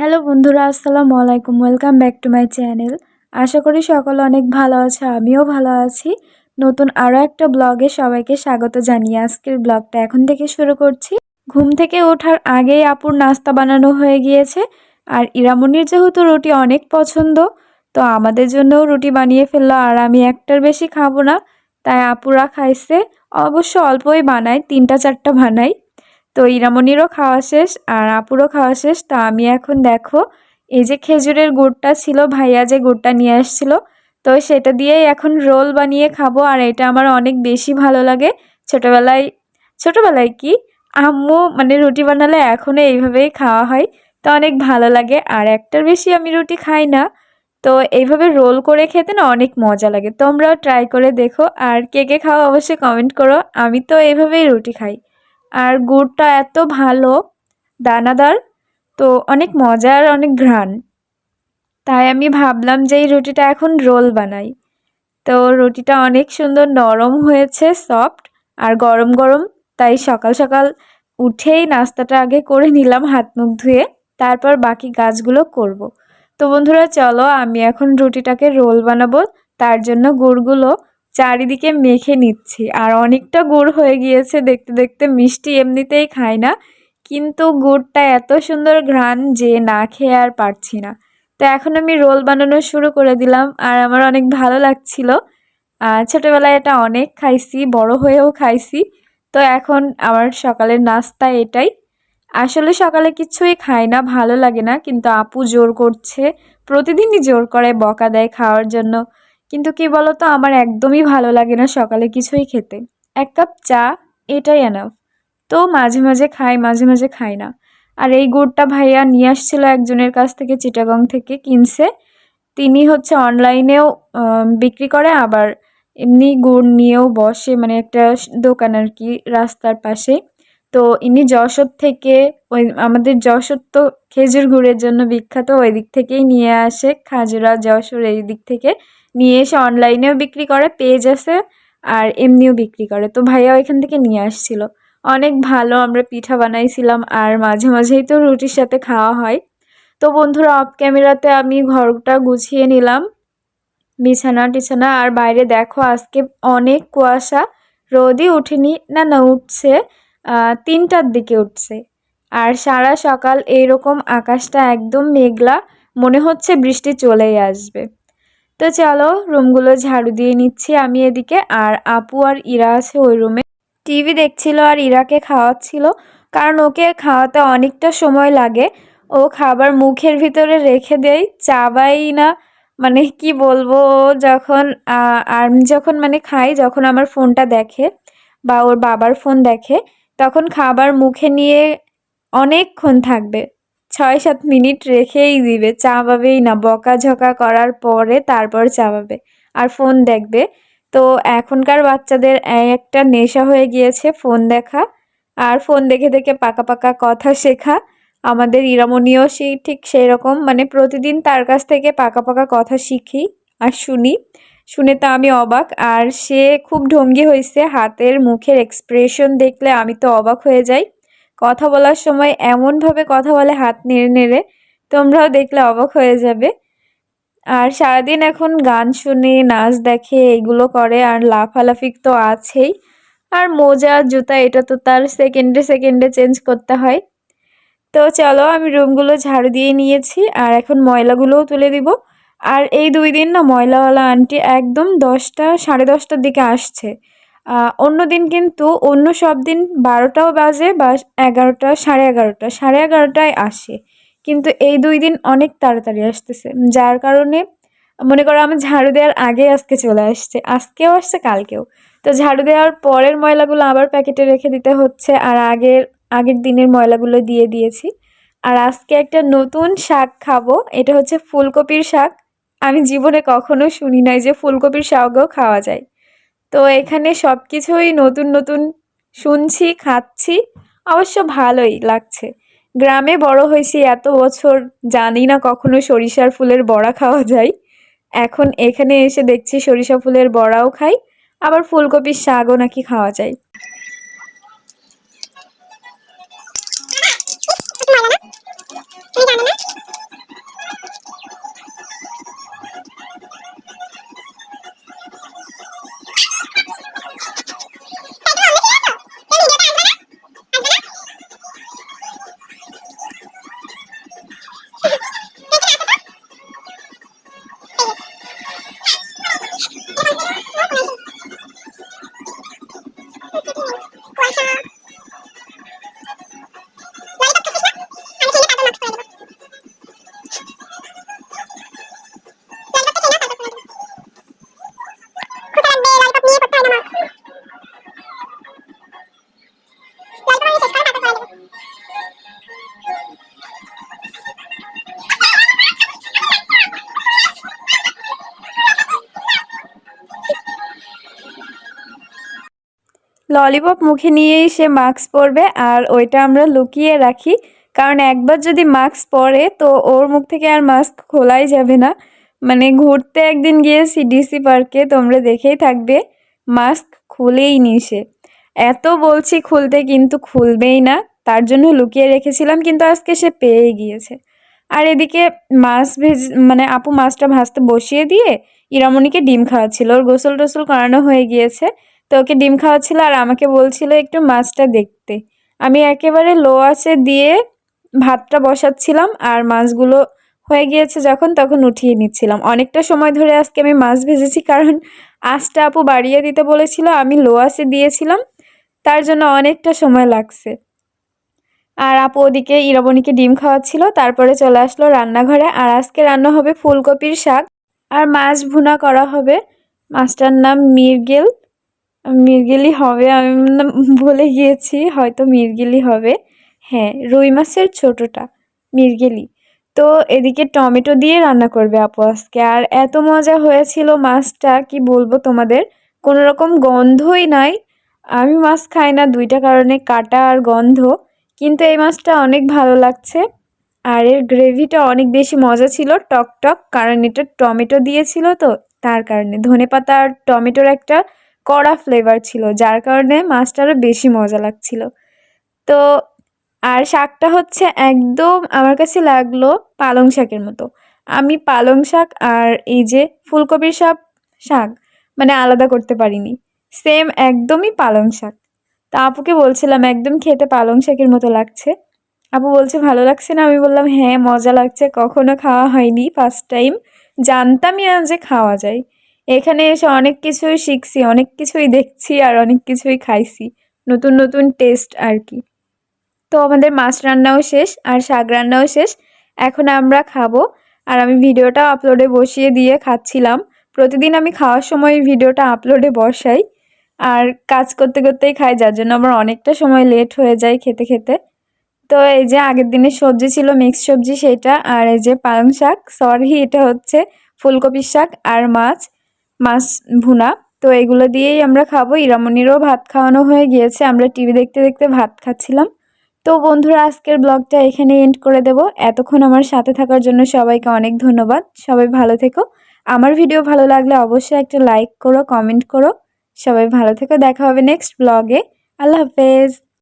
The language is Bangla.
হ্যালো বন্ধুরা, আসসালামু আলাইকুম। Welcome back to my channel আশা করি সকলে অনেক ভালো আছে, আমিও ভালো আছি। নতুন আরও একটা ব্লগে সবাইকে স্বাগত জানিয়ে আজকের ব্লগটা এখন থেকে শুরু করছি। ঘুম থেকে ওঠার আগেই আপুর নাস্তা বানানো হয়ে গিয়েছে। আর ইরামনির যেহেতু রুটি অনেক পছন্দ, তো আমাদের জন্যও রুটি বানিয়ে ফেলল, আর আমি একটার বেশি খাব না। তাই আপুরা খাইছে, অবশ্য অল্পই বানাই তিনটা চারটা বানাই তো ইরামনিরও খাওয়া শেষ আর আপুরও খাওয়া শেষ। তো আমি এখন দেখো, এই যে খেজুরের গুড়টা ছিল, ভাইয়া যে গুড়টা নিয়ে আসছিল, তো সেটা দিয়েই এখন রোল বানিয়ে খাব আর এটা আমার অনেক বেশি ভালো লাগে। ছোটোবেলায় ছোটোবেলায় কি আম্মু মানে রুটি বানালে এখনও এইভাবেই খাওয়া হয়, তো অনেক ভালো লাগে আর একটার বেশি আমি রুটি খাই না। তো এইভাবে রোল করে খেতে না অনেক মজা লাগে। তোমরাও ট্রাই করে দেখো আর কে কে খাও অবশ্যই কমেন্ট করো। আমি তো এইভাবেই রুটি খাই। আর গুড়টা এত ভালো, দানাদার, তো অনেক মজার, অনেক ঘ্রাণ। তাই আমি ভাবলাম যে এই রুটিটা এখন রোল বানাই। তো রুটিটা অনেক সুন্দর নরম হয়েছে, সফট আর গরম গরম। তাই সকাল সকাল উঠেই নাস্তাটা আগে করে নিলাম হাত মুখ ধুয়ে, তারপর বাকি গাছগুলো করব। তো বন্ধুরা, চলো আমি এখন রুটিটাকে রোল বানাবো। তার জন্য গুড়গুলো চারিদিকে মেখে নিচ্ছি। আর অনেকটা গুড় হয়ে গিয়েছে দেখতে দেখতে। মিষ্টি এমনিতেই খাই না, কিন্তু গুড়টা এত সুন্দর ঘ্রাণ যে না খেয়ে আর পারছি না। তো এখন আমি রোল বানানো শুরু করে দিলাম আর আমার অনেক ভালো লাগছিল। ছোটোবেলায় এটা অনেক খাইছি, বড় হয়েও খাইছি। তো এখন আমার সকালের নাস্তা এটাই। আসলে সকালে কিছুই খাই না, ভালো লাগে না, কিন্তু আপু জোর করছে, প্রতিদিনই জোর করে বকা দেয় খাওয়ার জন্য। কিন্তু কি বলতো, আমার একদমই ভালো লাগে না সকালে কিছুই খেতে। এক কাপ চা, এটাই এনাফ তো মাঝে মাঝে খাই, মাঝে মাঝে খাই না। আর এই গুড়টা ভাইয়া নিয়ে আসছিল একজনের কাছ থেকে, চিটাগং থেকে কিনছে। তিনি হচ্ছে অনলাইনেও বিক্রি করে, আবার এমনি গুড় নিয়েও বসে মানে একটা দোকান আর কি, রাস্তার পাশে। তো ইনি যশোর থেকে, ওই আমাদের যশোর তো খেজুর গুড়ের জন্য বিখ্যাত, ওই দিক থেকেই নিয়ে আসে, খাজুরা, যশোর এই দিক থেকে। নিয়ে এসে অনলাইনেও বিক্রি করে পেজ আছে আর এমনিও বিক্রি করে। তো ভাইয়া ওইখান থেকে নিয়ে আসছিল। অনেক ভালো, আমরা পিঠা বানাইছিলাম আর মাঝে মাঝেই তো রুটির সাথে খাওয়া হয়। তো বন্ধুরা অফ ক্যামেরাতে আমি ঘরটা গুছিয়ে নিলাম। বিছানা টিছানা আর বাইরে দেখো, আজকে অনেক কুয়াশা। রোদই উঠেনি, না না, উঠছে। তিনটার দিকে উঠছে। আর সারা সকাল এইরকম আকাশটা একদম মেঘলা, মনে হচ্ছে বৃষ্টি চলেই আসবে। তো চলো, রুমগুলো ঝাড়ু দিয়ে নিচ্ছি আমি এদিকে, আর আপু আর ইরা আছে ওই রুমে। টিভি দেখছিল আর ইরাকে খাওয়াচ্ছিল, কারণ ওকে খাওয়াতে অনেকটা সময় লাগে। ও খাবার মুখের ভিতরে রেখে দেয়, চাবাই না মানে কি বলব যখন আর যখন মানে খাই যখন আমার ফোনটা দেখে বা ওর বাবার ফোন দেখে, তখন খাবার মুখে নিয়ে অনেকক্ষণ থাকবে। ছয় সাত মিনিট রেখেই দিবে। চাবাবেই না, বকাঝকা করার পরে তারপর চাবাবে। আর ফোন দেখবে। তো এখনকার বাচ্চাদের একটা নেশা হয়ে গিয়েছে ফোন দেখা। আর ফোন দেখে দেখে পাকা পাকা কথা শেখা। আমাদের ইরামনিও সেই ঠিক সেই রকম মানে প্রতিদিন তার কাছ থেকে পাকা পাকা কথা শিখি আর শুনি। শুনে তো আমি অবাক। আর সে খুব ঢঙ্গি হয়েছে হাতের মুখের এক্সপ্রেশন দেখলে আমি তো অবাক হয়ে যাই। কথা বলার সময় এমনভাবে কথা বলে হাত নেড়ে নেড়ে তোমরাও দেখলে অবাক হয়ে যাবে। আর সারাদিন এখন গান শুনে, নাচ দেখে, এগুলো করে আর লাফালাফি তো আছেই। আর মোজা, জুতা, এটা তো তার সেকেন্ডে সেকেন্ডে চেঞ্জ করতে হয়। তো চলো, আমি রুমগুলো ঝাড়ু দিয়ে নিয়েছি আর এখন ময়লাগুলোও তুলে দিব। আর এই দুই দিন না ময়লাওয়ালা আন্টি একদম দশটা, সাড়ে দশটার দিকে আসছে। অন্য দিন কিন্তু অন্য সব দিন বারোটাও বাজে বা এগারোটা, সাড়ে এগারোটা, সাড়ে এগারোটায় আসে। কিন্তু এই দুই দিন অনেক তাড়াতাড়ি আসতেছে। যার কারণে মনে করো আমি ঝাড়ু দেওয়ার আগে আজকে চলে আসছে, আজকেও আসছে, কালকেও। তো ঝাড়ু দেওয়ার পরের ময়লাগুলো আবার প্যাকেটে রেখে দিতে হচ্ছে আর আগের আগের দিনের ময়লাগুলো দিয়ে দিয়েছি। আর আজকে একটা নতুন শাক খাব, এটা হচ্ছে ফুলকপির শাক। আমি জীবনে কখনো শুনি নাই যে ফুলকপির শাকও খাওয়া যায়। তো এখানে সব কিছুই নতুন নতুন শুনছি, খাচ্ছি। অবশ্য ভালোই লাগছে। গ্রামে বড় হয়েছি এত বছর, জানি না কখনো সরিষার ফুলের বড়া খাওয়া যায়। এখন এখানে এসে দেখছি সরিষা ফুলের বড়াও খাই, আবার ফুলকপির শাকও নাকি খাওয়া যায়। ললিপপ মুখে নিয়েই সে মাস্ক পরবে আর ওইটা আমরা লুকিয়ে রাখি। কারণ একবার যদি মাস্ক পরে, তো ওর মুখ থেকে আর মাস্ক খোলাই যাবে না। মানে ঘুরতে একদিন গিয়েছি ডিসি পার্কে তোমরা দেখেই থাকবে, মাস্ক খুলেই নি সে। এত বলছি খুলতে কিন্তু খুলবেই না, তার জন্য লুকিয়ে রেখেছিলাম কিন্তু আজকে সে পেয়ে গিয়েছে। আর এদিকে মাছ ভেজ মানে আপু মাছটা ভাজতে বসিয়ে দিয়ে ইরামণিকে ডিম খাওয়াচ্ছিল। ওর গোসল টোসল করানো হয়ে গিয়েছে। তো ওকে ডিম খাওয়াচ্ছিল আর আমাকে বলছিল একটু মাছটা দেখতে। আমি একেবারে লো আছে দিয়ে ভাতটা বসাচ্ছিলাম আর মাছগুলো হয়ে গিয়েছে যখন তখন উঠিয়ে নিচ্ছিলাম। অনেকটা সময় ধরে আজকে আমি মাছ ভেজেছি কারণ আঁচটা আপু বাড়িয়ে দিতে বলেছিল, আমি লো আসে দিয়েছিলাম, তার জন্য অনেকটা সময় লাগছে। আর আপু ওদিকে ইরাবণীকে ডিম খাওয়াচ্ছিল, তারপরে চলে আসলো রান্নাঘরে। আর আজকে রান্না হবে ফুলকপির শাক। আর মাছ ভুনা করা হবে। মাছটার নাম মির্গেল মির্গেলি হবে, আমি ভুলে গিয়েছি হয়তো মির্গেলি হবে। হ্যাঁ রুই মাছের ছোটোটা মির্গেলি তো এদিকে টমেটো দিয়ে রান্না করবে আপু আজকে। আর এত মজা হয়েছিল মাছটা, কি বলব তোমাদের? কোনো রকম গন্ধই নাই। আমি মাছ খাই না, দুইটা কারণে কাটা আর গন্ধ। কিন্তু এই মাছটা অনেক ভালো লাগছে। আর এর গ্রেভিটা অনেক বেশি মজা ছিল টক টক কারণ এটা টমেটো দিয়েছিল তো, তার কারণে। ধনে পাতা আর টমেটোর একটা কড়া ফ্লেভার ছিল, যার কারণে মাছটা আরও বেশি মজা লাগছিল। তো, আর শাকটা হচ্ছে একদম আমার কাছে লাগল পালং শাকের মতো। আমি পালং শাক আর এই যে ফুলকপির শাক শাক মানে আলাদা করতে পারিনি। সেম একদমই পালং শাক। তা আপুকে বলছিলাম, একদম খেতে পালং শাকের মতো লাগছে। আপু বলছে, ভালো লাগছে না? আমি বললাম হ্যাঁ মজা লাগছে। কখনো খাওয়া হয়নি ফার্স্ট টাইম জানতামই না যে খাওয়া যায়। এখানে এসে অনেক কিছুই শিখছি, অনেক কিছুই দেখছি আর অনেক কিছুই খাইছি। নতুন নতুন টেস্ট আর কি। তো আমাদের মাছ রান্নাও শেষ আর শাক রান্নাও শেষ। এখন আমরা খাব আর আমি ভিডিওটা আপলোডে বসিয়ে দিয়ে খাচ্ছিলাম। প্রতিদিন আমি খাওয়ার সময় ভিডিওটা আপলোডে বসাই আর কাজ করতে করতেই খাই, যার জন্য আমার অনেকটা সময় লেট হয়ে যায় খেতে খেতে। তো এই যে আগের দিনের সবজি ছিল মিক্স সবজি সেটা আর এই যে পালং শাক সরি এটা হচ্ছে ফুলকপির শাক আর মাছ। মাছ ভুনা। তো এগুলো দিয়েই আমরা খাব। ইরামনিরও ভাত খাওয়ানো হয়ে গিয়েছে। আমরা টিভি দেখতে দেখতে ভাত খাচ্ছিলাম। তো বন্ধুরা, আজকের ব্লগটা এখানে এন্ড করে দেব। এতক্ষণ আমার সাথে থাকার জন্য সবাইকে অনেক ধন্যবাদ। সবাই ভালো থেকো। আমার ভিডিও ভালো লাগলে অবশ্যই একটা লাইক করো কমেন্ট করো। সবাই ভালো থেকো। দেখা হবে নেক্সট ব্লগে আল্লাহ হাফেজ।